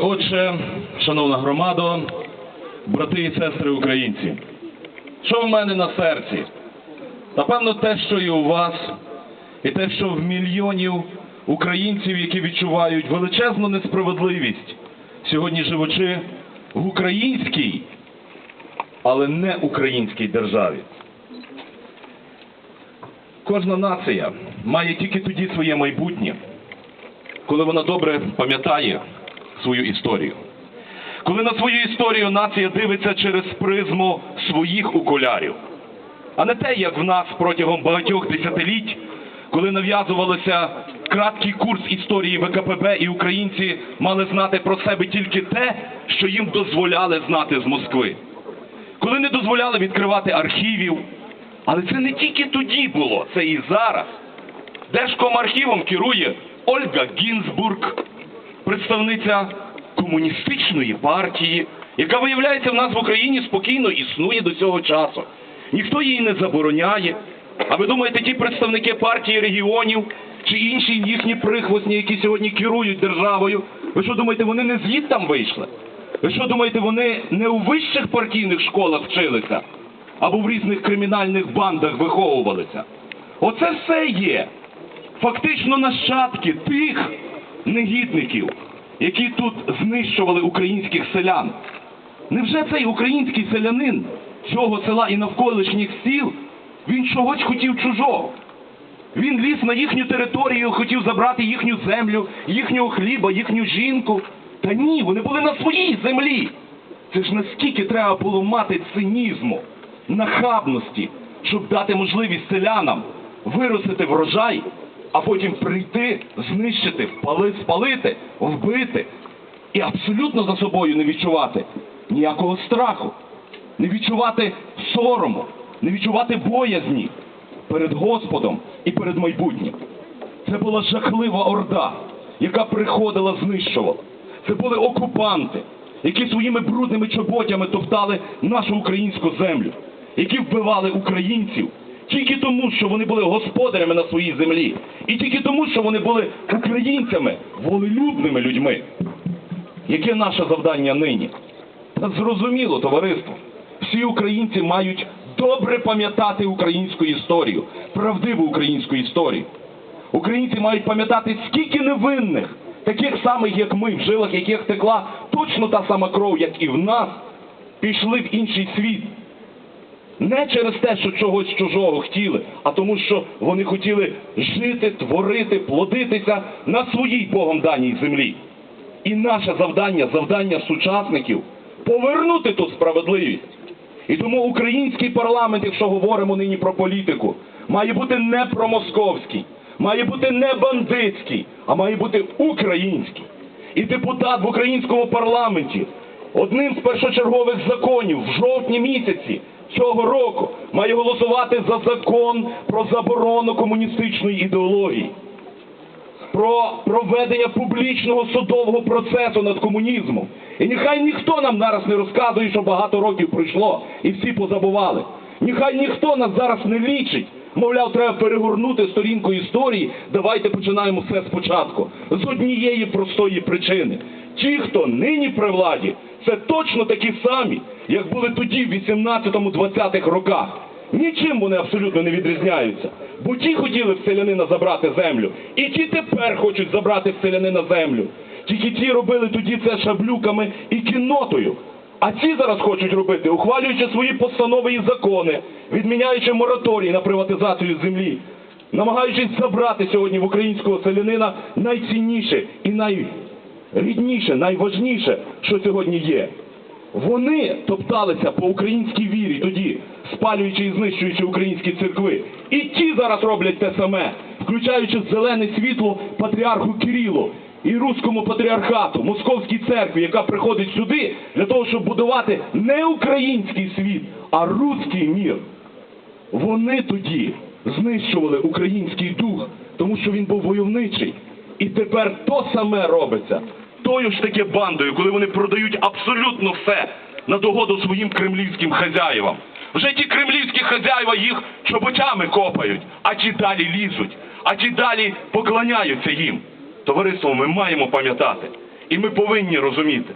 Отче, шановна громадо, брати і сестри українці, що в мене на серці? Напевно, те, що і у вас, і те, що в мільйонів українців, які відчувають величезну несправедливість, сьогодні живучи в українській, але не українській державі. Кожна нація має тільки тоді своє майбутнє, коли вона добре пам'ятає свою історію. Коли на свою історію нація дивиться через призму своїх окулярів, а не те, як в нас протягом багатьох десятиліть, коли нав'язувалося краткий курс історії ВКПБ, і українці мали знати про себе тільки те, що їм дозволяли знати з Москви. Коли не дозволяли відкривати архівів, але це не тільки тоді було, це і зараз. Держкомархівом керує Ольга Гінзбург, представниця комуністичної партії, яка, виявляється, в нас в Україні спокійно існує до цього часу. Ніхто її не забороняє. А ви думаєте, ті представники партії регіонів чи інші їхні прихвостні, які сьогодні керують державою, ви що думаєте, вони не звідтам вийшли? Ви що думаєте, вони не у вищих партійних школах вчилися? Або в різних кримінальних бандах виховувалися? Оце все є фактично нащадки тих негідників, які тут знищували українських селян. Невже цей український селянин цього села і навколишніх сіл, він чогось хотів чужого? Він ліз на їхню територію, хотів забрати їхню землю, їхнього хліба, їхню жінку. Та ні, вони були на своїй землі. Це ж наскільки треба було мати цинізму, нахабності, щоб дати можливість селянам виростити врожай, а потім прийти, знищити, впали, спалити, вбити і абсолютно за собою не відчувати ніякого страху, не відчувати сорому, не відчувати боязні перед Господом і перед майбутнім. Це була жахлива орда, яка приходила, знищувала. Це були окупанти, які своїми брудними чоботями топтали нашу українську землю, які вбивали українців тільки тому, що вони були господарями на своїй землі, і тільки тому, що вони були українцями, волелюбними людьми. Яке наше завдання нині? Та зрозуміло, товариство. Всі українці мають добре пам'ятати українську історію, правдиву українську історію. Українці мають пам'ятати, скільки невинних, таких самих, як ми, в жилах яких текла точно та сама кров, як і в нас, пішли в інший світ. Не через те, що чогось чужого хотіли, а тому, що вони хотіли жити, творити, плодитися на своїй Богом даній землі. І наше завдання, завдання сучасників повернути ту справедливість. І тому український парламент, якщо говоримо нині про політику, має бути не промосковський, має бути не бандитський, а має бути український. І депутат в українському парламенті одним з першочергових законів в жовтні місяці цього року має голосувати за закон про заборону комуністичної ідеології про проведення публічного судового процесу над комунізмом. І нехай ніхто нам зараз не розказує, що багато років пройшло і всі позабували. Нехай ніхто нас зараз не лічить. Мовляв, треба перегорнути сторінку історії. Давайте починаємо все спочатку. З однієї простої причини. Ті, хто нині при владі, це точно такі самі, як були тоді, в 18-20-х роках. Нічим вони абсолютно не відрізняються. Бо ті хотіли в селянина забрати землю, і ті тепер хочуть забрати в селянина землю. Тільки ті робили тоді це шаблюками і кіннотою. А ці зараз хочуть робити, ухвалюючи свої постанови і закони, відміняючи мораторій на приватизацію землі, намагаючись забрати сьогодні в українського селянина найцінніше і найрідніше, найважніше, що сьогодні є. Вони топталися по українській вірі тоді, спалюючи і знищуючи українські церкви. І ті зараз роблять те саме, включаючи зелене світло патріарху Кирилу і руському патріархату, московській церкві, яка приходить сюди для того, щоб будувати не український світ, а руський мір. Вони тоді знищували український дух, тому що він був войовничий. І тепер то саме робиться тою ж таки бандою, коли вони продають абсолютно все на догоду своїм кремлівським хазяївам. Вже ті кремлівські хазяїва їх чоботями копають, а ті далі лізуть, а ті далі поклоняються їм. Товариство, ми маємо пам'ятати, і ми повинні розуміти,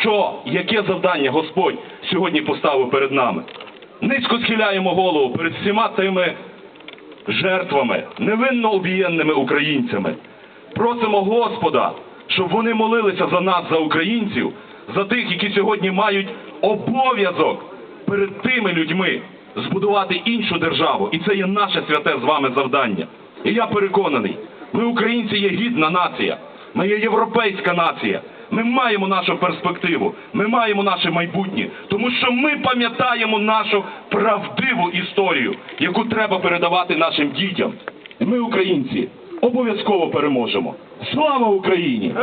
що, яке завдання Господь сьогодні поставив перед нами. Низько схиляємо голову перед всіма тими жертвами, невинно убієнними українцями. Просимо Господа, щоб вони молилися за нас, за українців, за тих, які сьогодні мають обов'язок перед тими людьми збудувати іншу державу. І це є наше святе з вами завдання. І я переконаний, ми, українці, є гідна нація, ми є європейська нація. Ми маємо нашу перспективу, ми маємо наше майбутнє, тому що ми пам'ятаємо нашу правдиву історію, яку треба передавати нашим дітям. Ми, українці, обов'язково переможемо. Слава Україні!